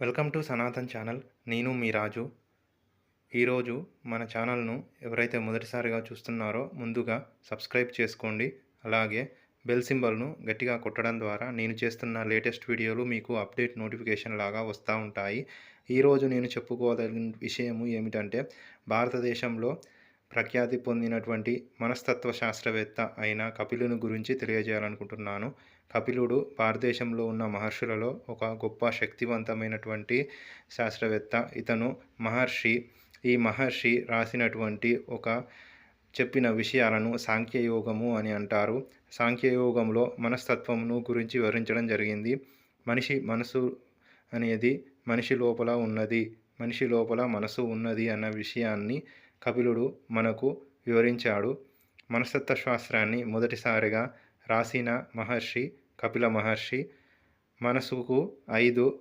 Welcome to Sanatan channel. నేను మీ రాజు. ఈరోజు మన ఛానల్ను ఎవరైతే మొదటిసారిగా చూస్తున్నారో ముందుగా సబ్స్క్రైబ్ చేసుకోండి. అలాగే బెల్ సింబల్ను గట్టిగా కొట్టడం ద్వారా నేను చేస్తున్న లేటెస్ట్ వీడియోలు మీకు అప్డేట్ నోటిఫికేషన్ లాగా వస్తూ ఉంటాయి. ఈరోజు నేను చెప్పుకోదగిన విషయము ఏమిటంటే భారతదేశంలో ప్రఖ్యాతి పొందినటువంటి మనస్తత్వ శాస్త్రవేత్త అయిన కపిలుని గురించి తెలియజేయాలనుకుంటున్నాను. కపిలుడు భారతదేశంలో ఉన్న మహర్షులలో ఒక గొప్ప శక్తివంతమైనటువంటి శాస్త్రవేత్త. ఇతను మహర్షి. ఈ మహర్షి రాసినటువంటి ఒక చెప్పిన విషయాలను సాంఖ్యయోగము అని అంటారు. సాంఖ్యయోగంలో మనస్తత్వమును గురించి వివరించడం జరిగింది. మనిషి మనసు అనేది మనిషి లోపల ఉన్నది. మనిషి లోపల మనసు ఉన్నది అన్న విషయాన్ని కపిలుడు మనకు వివరించాడు. మనస్తత్వ శాస్త్రాన్ని మొదటిసారిగా రాసిన మహర్షి కపిల మహర్షి మనసుకు ఐదు